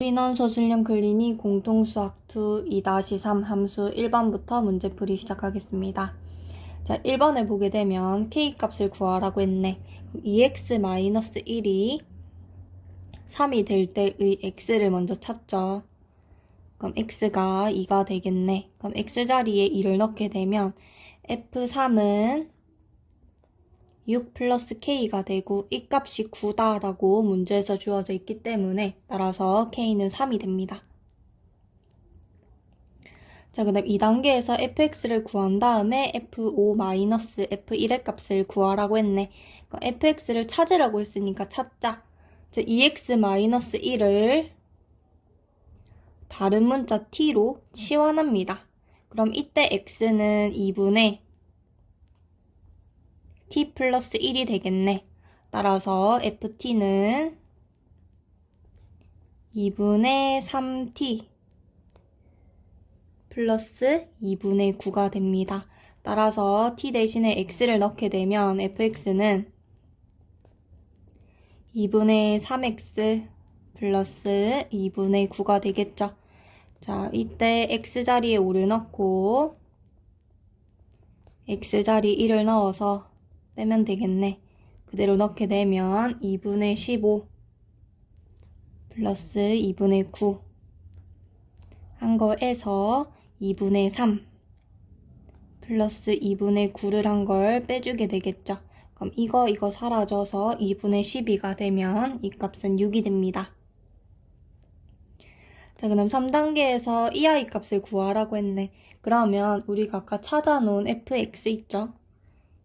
프리넌서 실력 클리닉 공통 수학 2 2-3 함수 1번부터 문제풀이 시작하겠습니다. 자, 1번을 보게 되면 k값을 구하라고 했네. 그럼 2x-1이 3이 될 때의 x를 먼저 찾죠. 그럼 x가 2가 되겠네. 그럼 x 자리에 2를 넣게 되면 f3은 6 플러스 k가 되고 이 값이 9다라고 문제에서 주어져 있기 때문에 따라서 k는 3이 됩니다. 자, 그 다음 2단계에서 fx를 구한 다음에 f5-f1의 값을 구하라고 했네. 그럼 fx를 찾으라고 했으니까 찾자. 자, 2x-1을 다른 문자 t로 치환합니다. 그럼 이때 x는 2분의 t 플러스 1이 되겠네. 따라서 ft는 2분의 3t 플러스 2분의 9가 됩니다. 따라서 t 대신에 x를 넣게 되면 fx는 2분의 3x 플러스 2분의 9가 되겠죠. 자, 이때 x 자리에 5를 넣고 x 자리 1을 넣어서 빼면 되겠네. 그대로 넣게 되면 2분의 15 플러스 2분의 9 한 거에서 2분의 3 플러스 2분의 9를 한 걸 빼주게 되겠죠. 그럼 이거 이거 사라져서 2분의 12가 되면 이 값은 6이 됩니다. 자, 그럼 3단계에서 이 아이 값을 구하라고 했네. 그러면 우리가 아까 찾아놓은 fx 있죠?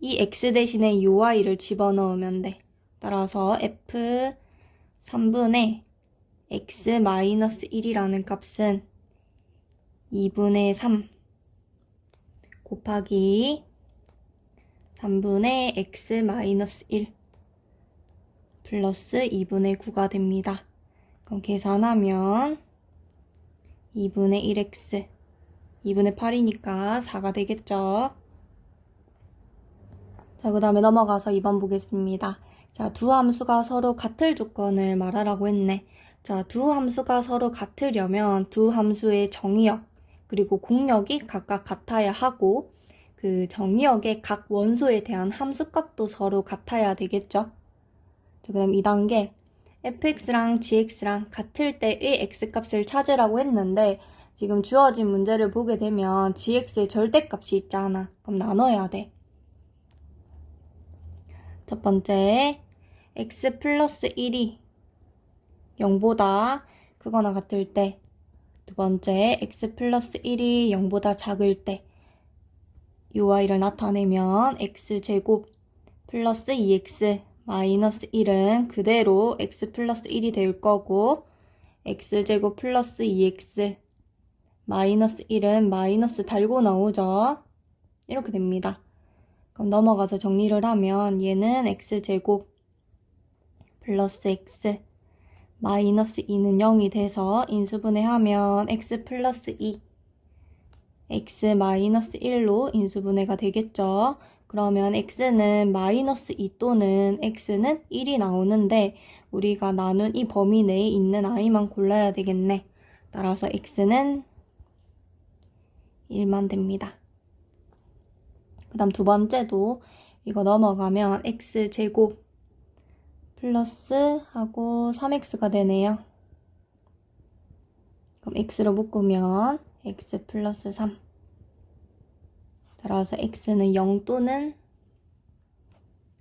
이 x 대신에 요 y를 집어넣으면 돼. 따라서 f 3분의 x-1이라는 값은 2분의 3 곱하기 3분의 x-1 플러스 2분의 9가 됩니다. 그럼 계산하면 2분의 1x 2분의 8이니까 4가 되겠죠. 자, 그 다음에 넘어가서 2번 보겠습니다. 자, 두 함수가 서로 같을 조건을 말하라고 했네. 자, 두 함수가 서로 같으려면 두 함수의 정의역, 그리고 공역이 각각 같아야 하고, 그 정의역의 각 원소에 대한 함수값도 서로 같아야 되겠죠? 자, 그 다음 2단계. fx랑 gx랑 같을 때의 x값을 찾으라고 했는데, 지금 주어진 문제를 보게 되면 gx의 절대값이 있잖아. 그럼 나눠야 돼. 첫 번째, x 플러스 1이 0보다 크거나 같을 때, 두 번째, x 플러스 1이 0보다 작을 때, 요 아이를 나타내면 x제곱 플러스 2x 마이너스 1은 그대로 x 플러스 1이 될 거고, x제곱 플러스 2x 마이너스 1은 마이너스 달고 나오죠. 이렇게 됩니다. 그럼 넘어가서 정리를 하면 얘는 x제곱 플러스 x 마이너스 2는 0이 돼서 인수분해하면 x 플러스 2 x 마이너스 1로 인수분해가 되겠죠. 그러면 x는 마이너스 2 또는 x는 1이 나오는데 우리가 나눈 이 범위 내에 있는 아이만 골라야 되겠네. 따라서 x는 1만 됩니다. 그 다음 두 번째도 이거 넘어가면 x제곱 플러스 하고 3x가 되네요. 그럼 x로 묶으면 x 플러스 3 따라서 x는 0 또는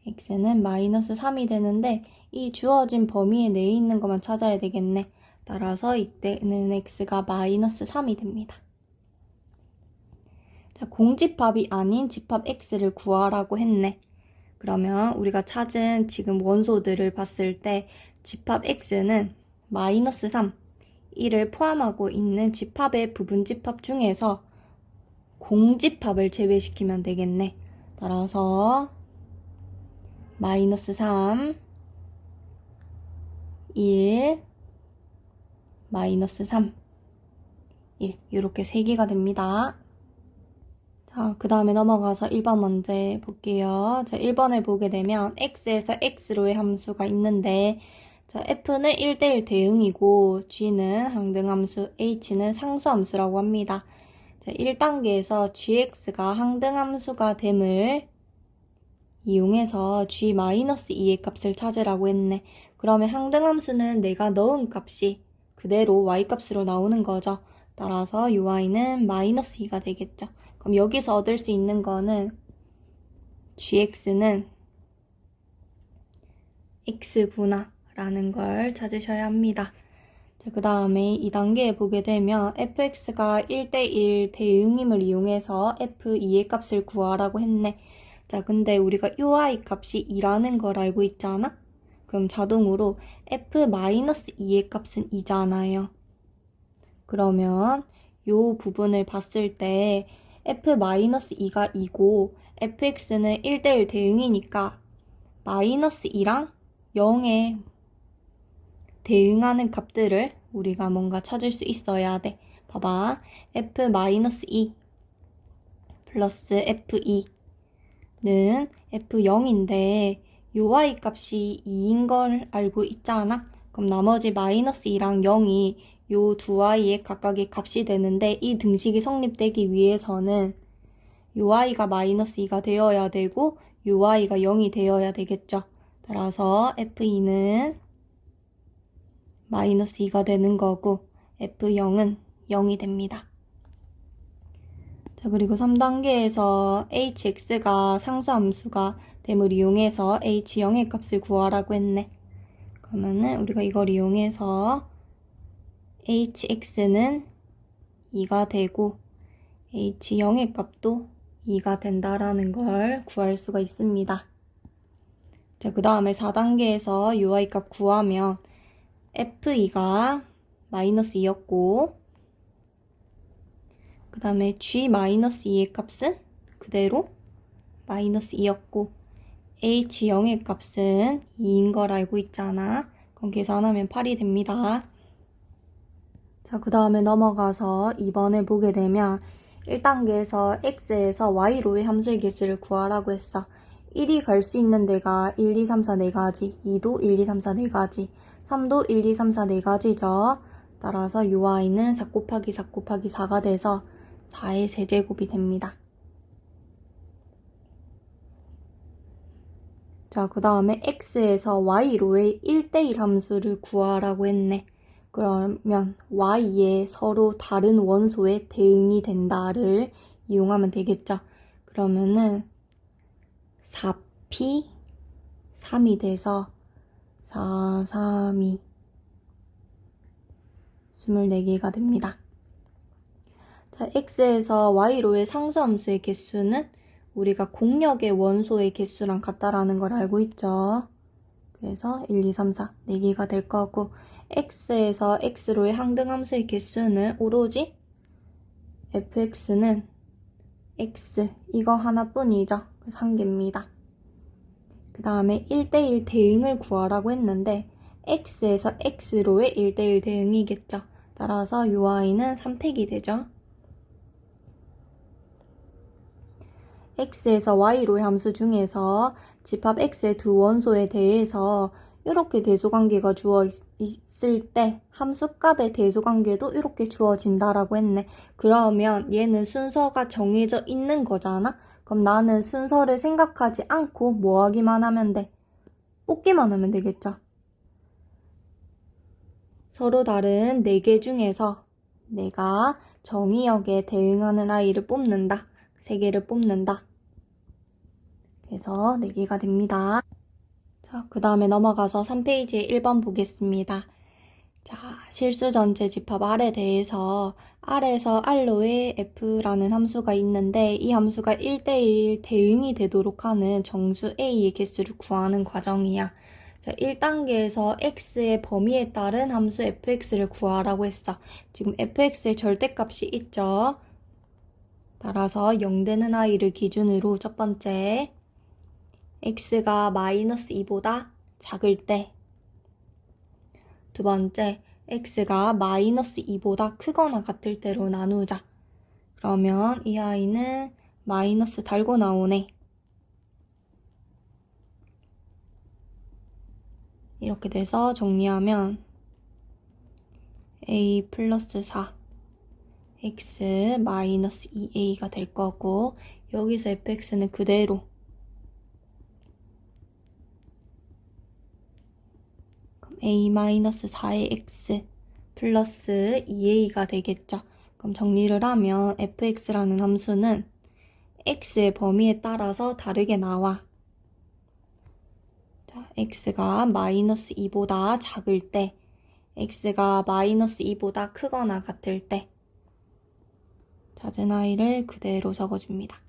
x는 마이너스 3이 되는데 이 주어진 범위에 내에 있는 것만 찾아야 되겠네. 따라서 이때는 x가 마이너스 3이 됩니다. 자, 공집합이 아닌 집합 x를 구하라고 했네. 그러면 우리가 찾은 지금 원소들을 봤을 때 집합 x는 마이너스 3, 1을 포함하고 있는 집합의 부분 집합 중에서 공집합을 제외시키면 되겠네. 따라서 마이너스 3, 1, 마이너스 3, 1 이렇게 세 개가 됩니다. 자, 그 다음에 넘어가서 1번 문제 볼게요. 자, 1번을 보게 되면 x에서 x로의 함수가 있는데, 자, 자, f는 1대1 대응이고 g는 항등함수, h는 상수함수라고 합니다. 자, 1단계에서 gx가 항등함수가 됨을 이용해서 g-2의 값을 찾으라고 했네. 그러면 항등함수는 내가 넣은 값이 그대로 y값으로 나오는 거죠. 따라서 이 y는 마이너스 2가 되겠죠. 그럼 여기서 얻을 수 있는 거는 gx는 x구나 라는 걸 찾으셔야 합니다. 그 다음에 2단계에 보게 되면 fx가 1대1 대응임을 이용해서 f2의 값을 구하라고 했네. 자, 근데 우리가 요 i 값이 2라는 걸 알고 있잖아? 그럼 자동으로 f-2의 값은 2잖아요. 그러면 요 부분을 봤을 때 f-2가 2고 fx는 1대1 대응이니까 마이너스 2랑 0에 대응하는 값들을 우리가 뭔가 찾을 수 있어야 돼. 봐봐. f-2 플러스 f2는 f0인데 요 y 값이 2인 걸 알고 있잖아? 그럼 나머지 마이너스 2랑 0이 요두 y의 각각의 값이 되는데 이 등식이 성립되기 위해서는 요 y가 마이너스 2가 되어야 되고 요 y가 0이 되어야 되겠죠. 따라서 f2는 마이너스 2가 되는 거고 f0은 0이 됩니다. 자, 그리고 3단계에서 hx가 상수함수가 됨을 이용해서 h0의 값을 구하라고 했네. 그러면은 우리가 이걸 이용해서 hx는 2가 되고 h0의 값도 2가 된다라는 걸 구할 수가 있습니다. 자, 그 다음에 4단계에서 UI 값 구하면 F2가 마이너스 2였고 그 다음에 G-2의 값은 그대로 마이너스 2였고 H0의 값은 2인 걸 알고 있잖아. 그럼 계산하면 8이 됩니다. 자, 그 다음에 넘어가서 2번을 보게 되면 1단계에서 x에서 y로의 함수의 개수를 구하라고 했어. 1이 갈 수 있는 데가 1, 2, 3, 4, 4가지, 2도 1, 2, 3, 4, 4가지, 3도 1, 2, 3, 4, 4가지죠. 따라서 요 y는 4 곱하기 4 곱하기 4가 돼서 4의 세제곱이 됩니다. 자, 그 다음에 x에서 y로의 1대1 함수를 구하라고 했네. 그러면 y에 서로 다른 원소의 대응이 된다를 이용하면 되겠죠. 그러면은 4p 3이 돼서 4, 3, 2 24개가 됩니다. 자, x에서 y로의 상수함수의 개수는 우리가 공력의 원소의 개수랑 같다라는 걸 알고 있죠. 그래서 1, 2, 3, 4, 4개가 될 거고 x에서 x로의 항등함수의 개수는 오로지 fx는 x 이거 하나뿐이죠. 그래서 한 개입니다. 그 다음에 1대1 대응을 구하라고 했는데 x에서 x로의 1대1 대응이겠죠. 따라서 요 i는 3팩이 되죠. x에서 y로의 함수 중에서 집합 x의 두 원소에 대해서 이렇게 대소관계가 주어 있을 때 함수값의 대소관계도 이렇게 주어진다라고 했네. 그러면 얘는 순서가 정해져 있는 거잖아? 그럼 나는 순서를 생각하지 않고 뭐 하기만 하면 돼? 뽑기만 하면 되겠죠? 서로 다른 4개 중에서 내가 정의역에 대응하는 아이를 뽑는다. 3개를 뽑는다. 그래서 4개가 됩니다. 자, 그 다음에 넘어가서 3페이지에 1번 보겠습니다. 자, 실수 전체 집합 R에 대해서 R에서 R로의 F라는 함수가 있는데 이 함수가 1대1 대응이 되도록 하는 정수 A의 개수를 구하는 과정이야. 자, 1단계에서 X의 범위에 따른 함수 fx를 구하라고 했어. 지금 fx의 절대값이 있죠. 따라서 0되는 i를 기준으로 첫 번째 x가 마이너스 2보다 작을 때 두 번째, x가 마이너스 2보다 크거나 같을 때로 나누자. 그러면 이 아이는 마이너스 달고 나오네. 이렇게 돼서 정리하면 a 플러스 4 x 마이너스 2a가 될 거고 여기서 fx는 그대로 그럼 a 마이너스 4의 x 플러스 2a가 되겠죠. 그럼 정리를 하면 fx라는 함수는 x의 범위에 따라서 다르게 나와. 자, x가 마이너스 2보다 작을 때, x가 마이너스 2보다 크거나 같을 때, 잦은 아이를 그대로 적어줍니다.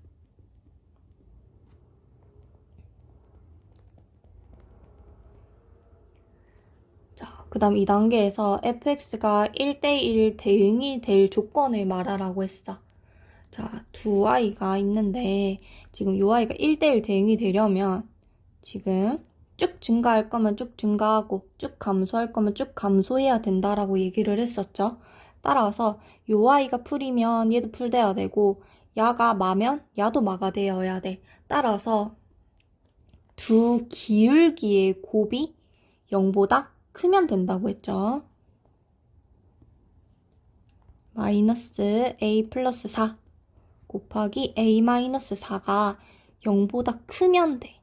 자, 그 다음 2단계에서 fx가 1대1 대응이 될 조건을 말하라고 했어. 자, 두 아이가 있는데, 지금 요 아이가 1대1 대응이 되려면, 지금 쭉 증가할 거면 쭉 증가하고, 쭉 감소할 거면 쭉 감소해야 된다라고 얘기를 했었죠. 따라서, 요 아이가 풀이면 얘도 풀돼야 되고, 야가 마면 야도 마가 되어야 돼. 따라서, 두 기울기의 곱이 0보다 크면 된다고 했죠. 마이너스 a 플러스 4 곱하기 a 마이너스 4가 0보다 크면 돼.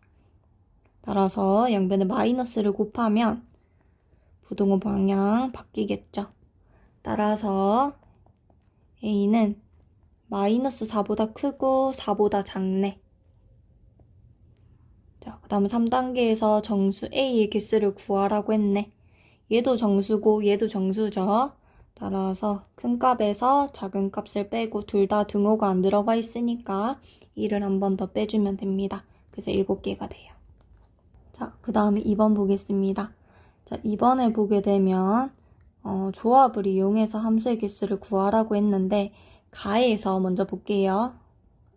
따라서 양변에 마이너스를 곱하면 부등호 방향 바뀌겠죠. 따라서 a는 마이너스 4보다 크고 4보다 작네. 자, 그 다음에 3단계에서 정수 a의 개수를 구하라고 했네. 얘도 정수고 얘도 정수죠. 따라서 큰 값에서 작은 값을 빼고 둘 다 등호가 안 들어가 있으니까 1을 한 번 더 빼주면 됩니다. 그래서 7개가 돼요. 자, 그 다음에 2번 보겠습니다. 자, 2번에 보게 되면 어, 조합을 이용해서 함수의 개수를 구하라고 했는데 가에서 먼저 볼게요.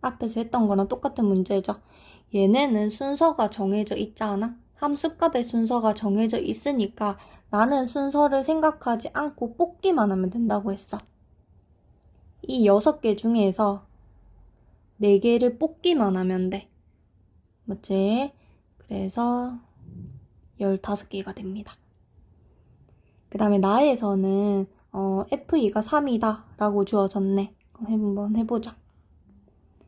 앞에서 했던 거랑 똑같은 문제죠. 얘네는 순서가 정해져 있잖아. 함수값의 순서가 정해져 있으니까 나는 순서를 생각하지 않고 뽑기만 하면 된다고 했어. 이 6개 중에서 4개를 뽑기만 하면 돼. 맞지? 그래서 15개가 됩니다. 그 다음에 나에서는 어, F2가 3이다 라고 주어졌네. 그럼 한번 해보자.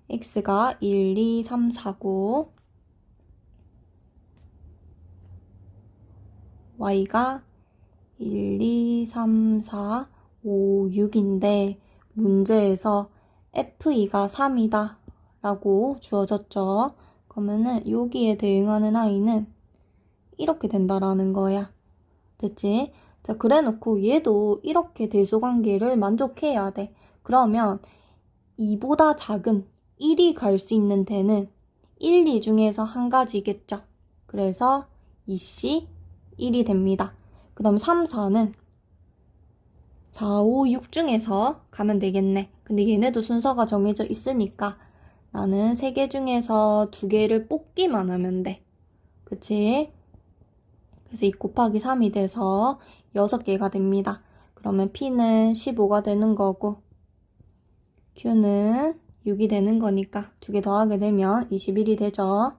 x가 1, 2, 3, 4, 9 y가 1, 2, 3, 4, 5, 6인데 문제에서 f2가 3이다 라고 주어졌죠. 그러면은 여기에 대응하는 아이는 이렇게 된다라는 거야. 됐지? 자, 그래 놓고 얘도 이렇게 대소관계를 만족해야 돼. 그러면 2보다 작은 1이 갈 수 있는 데는 1, 2 중에서 한 가지겠죠. 그래서 2C 1이 됩니다. 그 다음 3, 4는 4, 5, 6 중에서 가면 되겠네. 근데 얘네도 순서가 정해져 있으니까 나는 3개 중에서 2개를 뽑기만 하면 돼. 그치? 그래서 2 곱하기 3이 돼서 6개가 됩니다. 그러면 P는 15가 되는 거고 Q는 6이 되는 거니까 두개 더하게 되면 21이 되죠.